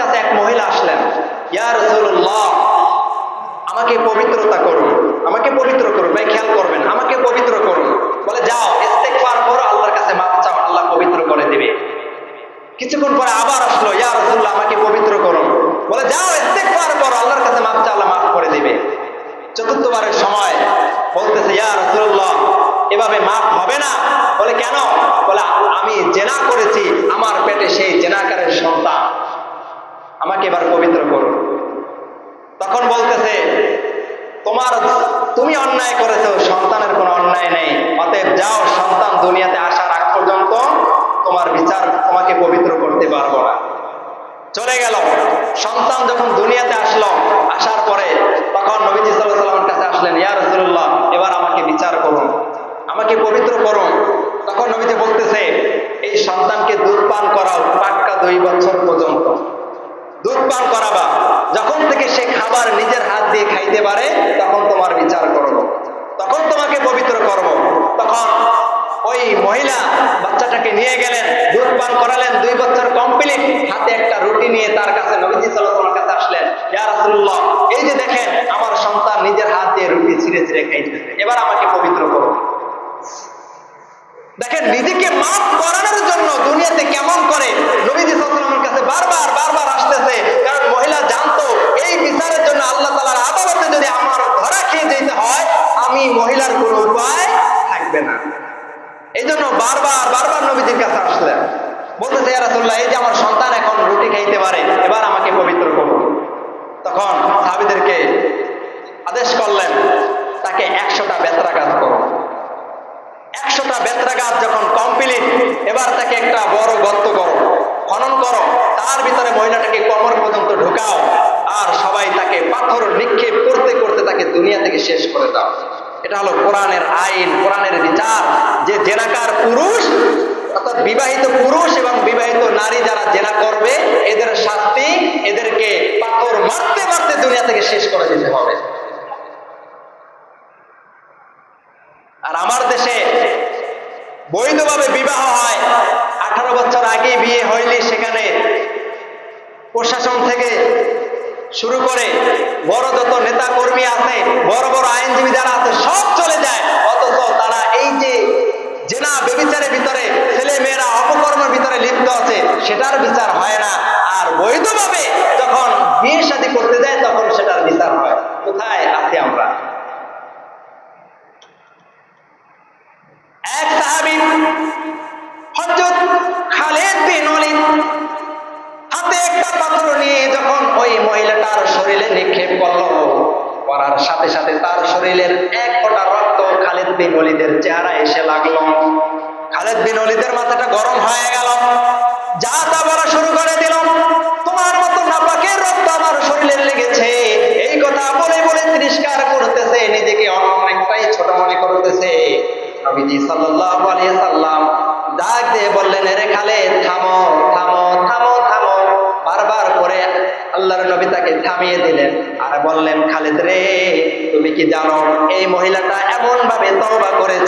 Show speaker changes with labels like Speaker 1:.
Speaker 1: কাছে এক মহিলা আসলেন আমাকে পবিত্রতা করুন, আমাকে পবিত্র করুন, ভাই খেয়াল করবেন, আমাকে পবিত্র করুন। বলে, যাও করো, আল্লাহর কাছে মাপ চাও, আল্লাহ পবিত্র করে দিবে। কিছুক্ষণ পরে আবার আসলো, ইয়া রসুল্লাহ আমাকে পবিত্র করুন। বলে, যাও ইস্তেকবার করো, আল্লাহর কাছে মাপ চাও, আল্লাহ মাফ করে দিবে। চতুর্থবারের সময় বলতেছে, ইয়া রসুল্লাহ এভাবে মাফ হবে না। বলে, কেন? বলে, আমি জেনা করেছি, আমার পেটে আমাকে এবার পবিত্র করুন তখন বলতেছে, তোমার, তুমি অন্যায় করেছ, সন্তানের কোনো অন্যায় নেই। অতএব যাও, সন্তান দুনিয়াতে আসার আগ পর্যন্ত তোমার বিচার তোমাকে পবিত্র করতে পারব না। চলে গেল। সন্তান যখন দুনিয়াতে আসলো, আসার পরে তখন নবীজি সাল্লাহ সাল্লামের কাছে আসলেন, ইয়া রসুল্লাহ এবার আমাকে বিচার করুন, আমাকে পবিত্র করুন। তখন নবীজি বলতেছে, এই সন্তানকে দুধ পান করাও পাক্কা দুই বছর পর্যন্ত দুধ পান করাবা যখন থেকে সে খাবার নিজের হাত দিয়ে খাইতে পারে, তখন তোমার বিচার করব। তখন তোমাকে পবিত্র করব। তখন ওই মহিলা বাচ্চাটাকে নিয়ে গেলেন, দুধ পান করালেন, দুই বছর কমপ্লিট হাতে একটা রুটি নিয়ে তার কাছে নবীজি সাল্লাল্লাহু কাছে আসলেন, ইয়া রাসূলুল্লাহ, এই যে দেখেন, আমার সন্তান নিজের হাত দিয়ে রুটি ছিঁড়ে ছিঁড়ে খাইতেছে, এবার আমাকে পবিত্র করো দেখেন, নিজেকে মাফ করানোর জন্য বারবার বারবার নবীজির কাছে আসলেন। বলতেছে রাসুল্লাহ এই যে আমার সন্তান এখন রুটি খাইতে পারে, এবার আমাকে পবিত্র করুন তখন সাহাবিদেরকে আদেশ করলেন, তাকে একশোটা বেত্রাঘাত করো। একশোটা বেত্রা গাছ যখন কমপ্লিট, এবার তাকে একটা বড় গর্ত করো, খনন করো, তার ভিতরে মহিলাটাকে কমর পর্যন্ত ঢুকাও, আর সবাই তাকে পাথর নিক্ষেপ করতে করতে তাকে দুনিয়া থেকে শেষ করে দাও। এটা হলো কোরআনের আইন, কোরআনের বিচার। যে জেনাকার পুরুষ, অর্থাৎ বিবাহিত পুরুষ এবং বিবাহিত নারী যারা জেনা করবে, এদের শাস্তি এদেরকে পাথর মারতে মারতে দুনিয়া থেকে শেষ করে দিতে হবে। আর আমার দেশে বৈধভাবে বিবাহ হয়, আঠারো বছর আগে বিয়ে হইলে সেখানে প্রশাসন থেকে শুরু করে বড় যত নেতা কর্মী আছে, বড় বড় আইনজীবী যারা আছে, সব চলে যায়। অথচ তারা এই যে জেনা বেবিচারের ভিতরে ছেলে মেয়েরা অপকর্মের ভিতরে লিপ্ত আছে, সেটার বিচার হয় না। আর বৈধভাবে যখন বিয়ে শাদী করতে যায়, তখন সেটার বিচার হয়। কোথায় আছি আমরা? এক সাহাবী শরীরে নিক্ষেপ করল। করার সাথে সাথে তার শরীরের এক ফোঁটা রক্ত খালিদ বিন ওয়ালিদের চেহারা এসে লাগল। খালিদ বিন ওয়ালিদের মাথাটা গরম হয়ে গেল। যা তা বলা শুরু করে দিল। তোমার মতো নাপাকের রক্ত আমার শরীরে লেগেছে। এই কথা বলে বলে তিরস্কার করতেছে। নিজেকে অনেকটাই ছোট মনে করতেছে। নবীজি সাল্লাল্লাহু আলাইহি সাল্লাম ডাক দিয়ে বললেন, এরে খালে থামো থামো থামো থামো। বারবার আল্লাহর নবী তাকে থামিয়ে দিলেন আর বললেন, খালেদ রে, তুমি কি জানো, এই মহিলাটা এমন ভাবে তওবা করেছে